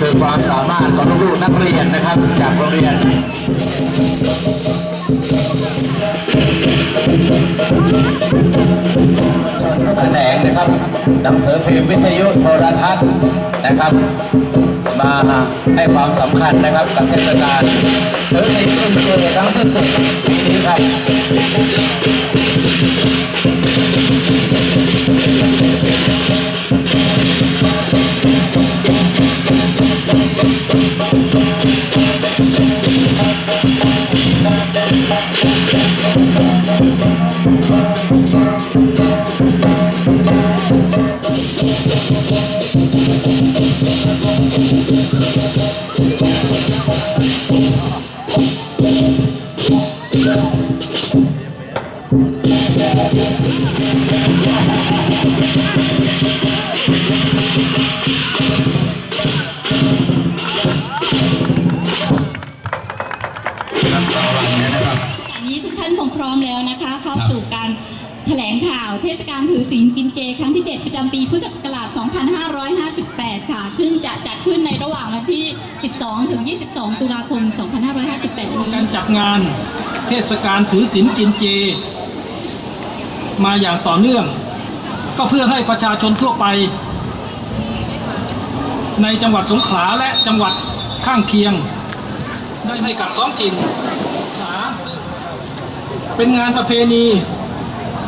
คือความสามารถของลูกนักเรียนนะครับ จากโรงเรียนแขนงนะครับหนังสือพิมพ์วิทยุโทรทัศน์นะครับ มาให้ความสำคัญนะครับกับเทศกาลถือในขึ้นเจครั้งที่เจ็ดปีนี้ครับานคงพร้อมแล้วนะคะ เข้าสู่การแถลงข่าวเทศกาลถือศีลกินเจ ครั้งที่ 7 ประจำปีพุทธศักราช 2558 ค่ะ ซึ่งจะจัดขึ้นในระหว่างวันที่ 12 ถึง 22 ตุลาคม 2558 นี้การจัดงานเทศกาลถือศีลกินเจ มาอย่างต่อเนื่อง ก็เพื่อให้ประชาชนทั่วไป ในจังหวัดสงขลาและจังหวัดข้างเคียง ได้ให้กับท้องถิ่นหา เป็นงานประเพณี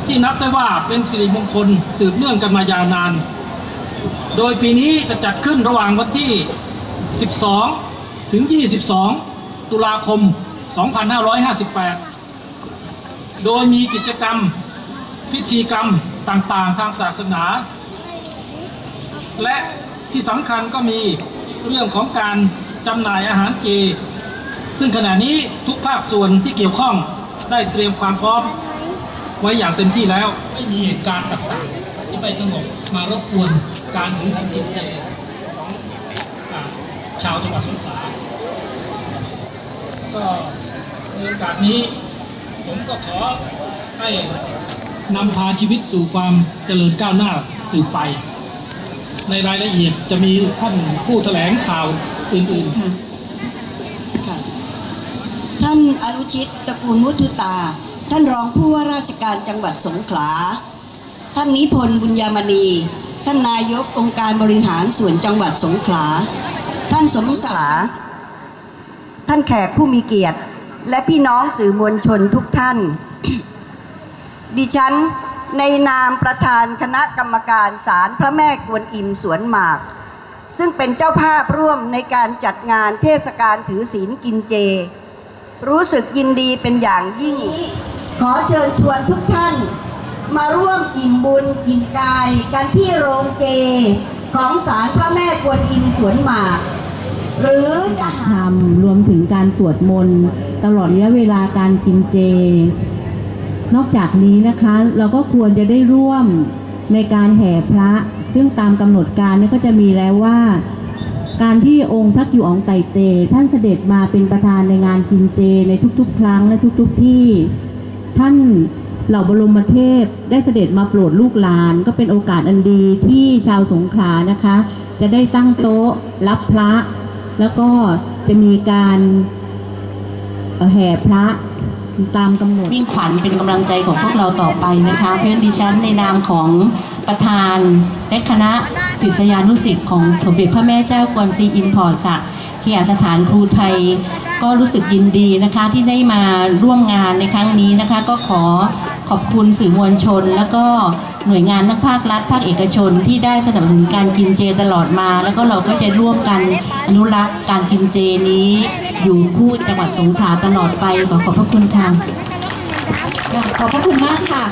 ที่นับได้ว่าเป็นสิริมงคลสืบเนื่องกันมายาวนาน โดยปีนี้จะจัดขึ้นระหว่างวันที่ 12 ถึง 22 ตุลาคม 2558 โดยมีกิจกรรมพิธีกรรมต่างๆ ทางศาสนา และที่สำคัญก็มีเรื่องของการจำหน่ายอาหารเจ ซึ่งขณะนี้ทุกภาคส่วนที่เกี่ยวข้อง ได้เตรียมความพร้อมไว้อย่างเต็มที่แล้ว ไม่มีเหตุการณ์ต่างๆ ที่ไปสงบมารบกวนการถือศีลกินเจของอ่าชาวจังหวัดสงขลาก็ในโอกาสนี้ ผมก็ขอให้นำพาชีวิตสู่ความเจริญก้าวหน้าสืบไป ในรายละเอียดจะมีท่านผู้แถลงข่าวอื่นๆ ท่านอนุชิตตระกูลมุทุตา ท่านรองผู้ว่าราชการจังหวัดสงขลา ท่านนิพนธ์บุญยามณี ท่านนายกองค์การบริหารส่วนจังหวัดสงขลา ท่านสมศักดิ์ท่านแขกผู้มีเกียรติ และพี่น้องสื่อมวลชนทุกท่าน ดิฉันในนามประธานคณะกรรมการศาลพระแม่กวนอิมสวนหมาก ซึ่งเป็นเจ้าภาพร่วมในการจัดงานเทศกาลถือศีลกินเจ รู้สึกยินดีเป็นอย่างยิ่ง ขอเชิญชวนทุกท่าน มาร่วมอิ่มบุญอิ่มกายกันที่โรงเกของศาลพระแม่กวนอิมสวนหมาก หรือจะธรรวมถึงการสวดมนต์ตลอดระยะเวลาการกินเจ นอกจากนี้นะคะ เราก็ควรจะได้ร่วมในการแห่พระ ซึ่งตามกำหนดการนี่ก็จะมีแล้วว่า การที่องค์พระกิวอองไตเต ท่านเสด็จมาเป็นประธานในงานกินเจในทุกๆ ครั้งและทุกๆที่ ท่านเหล่าบรมเทพได้เสด็จมาโปรดลูกหลาน ก็เป็นโอกาสอันดีที่ชาวสงขลานะคะ จะได้ตั้งโต๊ะรับพระ แล้วก็จะมีการแห่พระตามกำหนดมิ่งขวัญเป็นกำลังใจของพวกเราต่อไปนะคะ เพื่อนดิฉันในนามของประธานและคณะ ศิษยานุศิษย์ของสมเด็จพระแม่เจ้ากวนซีอิมพอร์ตศักดิ์ที่อาสถานครูไทยก็รู้สึกยินดีนะคะที่ได้มาร่วมงานในครั้งนี้นะคะ ก็ขอขอบคุณสื่อมวลชน แล้วก็หน่วยงานทั้งภาครัฐ ภาคเอกชนที่ได้สนับสนุนการกินเจตลอดมา แล้วก็เราก็จะร่วมกันอนุรักษ์การกินเจนี้ อยู่คู่จังหวัดสงขลาตลอดไปขอขอบพระคุณค่ะขอบพระคุณมากค่ะ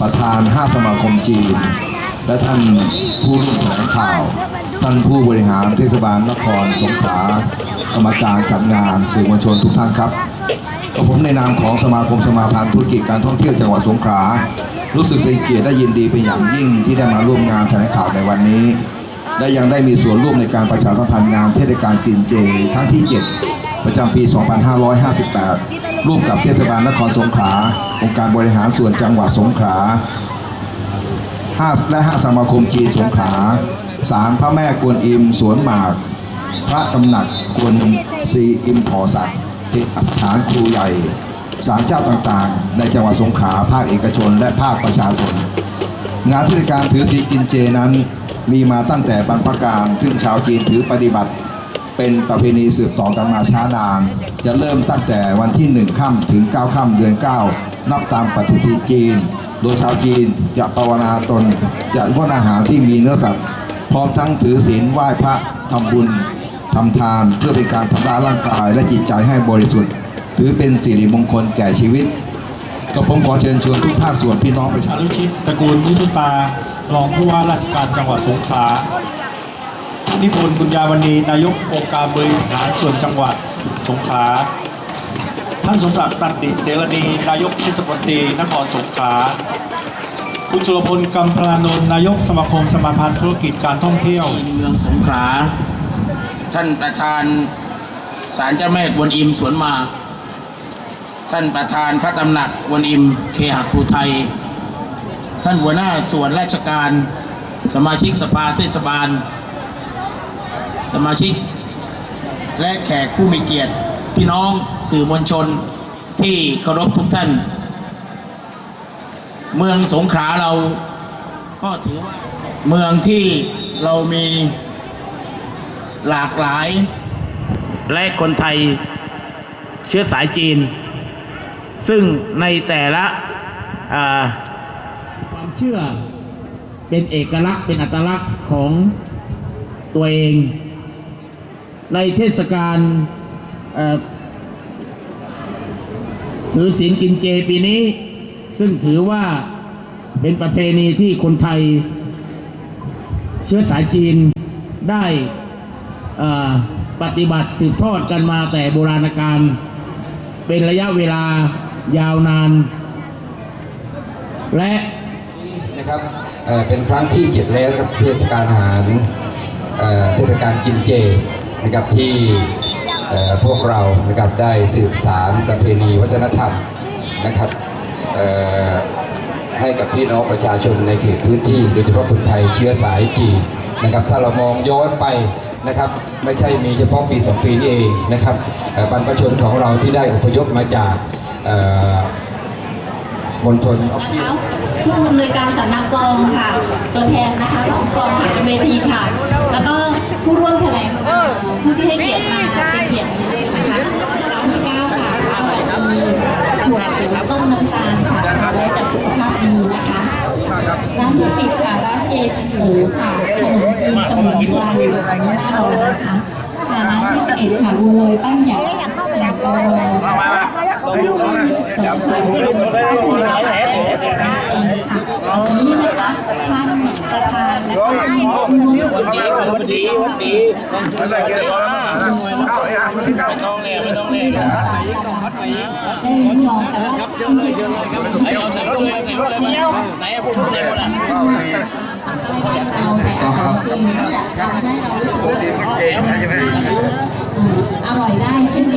ประธานห้าสมาคมจีน และท่านผู้ร่วมแถลงข่าว ท่านผู้บริหารเทศบาลนครสงขลากรรมการจัดงานสื่อมวลชนทุกท่านครับกับผมในนามของสมาคมสมาพันธ์ธุรกิจการท่องเที่ยวจังหวัดสงขลารู้สึกเป็นเกียรติและยินดีเป็นอย่างยิ่งที่ได้มาร่วมงานแถลงข่าวในวันนี้ และยังได้มีส่วนร่วมในการประชาสัมพันธ์งานเทศกาลกินเจครั้งที่ 7 ประจำปี 2558 ร่วมกับเทศบาลนครสงขลาองค์การบริหารส่วนจังหวัดสงขลา ห้าและห้าสมาคมจีนสงขลาศาลพระแม่กวนอิมสวนหมาก พระตำหนักกวนซีอิมพอสักที่สถานครูใหญ่ศาลเจ้าต่างๆ ในจังหวัดสงขลาภาคเอกชน และภาคประชาชน งานเทศกาลถือศีลกินเจนั้น มีมาตั้งแต่บรรพการซึ่งชาวจีนถือปฏิบัติ เป็นประเพณีสืบต่อกันมาช้านาน จะเริ่มตั้งแต่วันที่ 1 ค่ำถึง 9 ค่ำเดือน 9 นับตามปฏิทินจีน ดยชาวจีนจะภาวนาตนจะงดอาหารที่มีเนื้อสัตว์ พร้อมทั้งถือศีลไหว้พระทำบุญทำทานเพื่อเป็นการทำลายร่างกายและจิตใจให้บริสุทธิ์ ถือเป็นสิริมงคลแก่ชีวิตก็ผมขอเชิญชวนทุกภาคส่วนพี่น้องประชาชนชิตตระกูลมุทุตารองผู้ว่าราชการจังหวัดสงขลานิพนธ์บุญญาวณีนายกองค์การบริหารส่วนจังหวัดสงขลา ท่านสมศักดิ์ตันติเสรณี นายกเทศมนตรีนครสงขลาคุณสุรพลกำพลานนท์นายกสมาคมสมาพันธ์ธุรกิจการท่องเที่ยว เมืองสงขลาท่านประธานศาลเจ้าแม่กวนอิมสวนมา ท่านประธานพระตำหนักกวนอิมเคหะภูไทย ท่านหัวหน้าส่วนราชการ สมาชิกสภาเทศบาล สมาชิก และแขกผู้มีเกียรติ พี่น้องสื่อมวลชนที่เคารพทุกท่าน เมืองสงขลาเราก็ถือว่าเมืองที่เรามีหลากหลาย และคนไทยเชื้อสายจีน ซึ่งในแต่ละความเชื่อเป็นเอกลักษณ์เป็นอัตลักษณ์ของตัวเอง ในเทศกาล ถือศีลกินเจปีนี้ ซึ่งถือว่าเป็นประเพณีที่คนไทย เชื้อสายจีนได้ปฏิบัติสืบทอดกันมาแต่โบราณกาลเป็นระยะเวลายาวนาน และนะครับเเป็นครั้งที่เจ็ดแล้วครับเทศกาลอาหารเทศกาลกินเจนะครับที่ พวกเรานะครับได้สืบสารประเพณีวัฒนธรรมนะครับให้กับพี่น้องประชาชนในเขตพื้นที่โดยเฉพาะคนไทยเชื้อสายจีนนะครับถ้าเรามองย้อนไปนะครับไม่ใช่มีเฉพาะปีสองปีนี้เองนะครับบรรพชนของเราที่ได้อพยพมาจากมณฑลนะคะผู้อำนวยการสำนักกองค่ะ ตัวแทนนะคะของกองค่ะเวทีค่ะ แล้วก็ผู้ร่วมแถลง ข่าวผู้ที่ให้เกียรติมาเป็นเกียรตินะคะร้านที่เก้าค่ะอร่อยดีถั่วเขียวต้มน้ำตาลค่ะทานแล้วจะสุขภาพดีนะคะร้านที่สิบค่ะร้านเจจินหรูค่ะขนมจีนสมุนไพรหน้าร้อนนะคะร้านที่สิบเอ็ดค่ะบัวลอยปั้นใหญ่ขนมบัวล วันดีวันดีวันอะไรเกี่ยวกับเข้าไอ้อาไม่ต้องเนี่ยไม่ต้องเนี่ยวันดีวันดีกต้องวันวันอีกควับเยอะเลยเยอะเลยควันไอ้เอาใส่รถเลยใส่รถเลยไหนพวกพวกวันพวันนี้วันนี้นอร่อยได้เช่น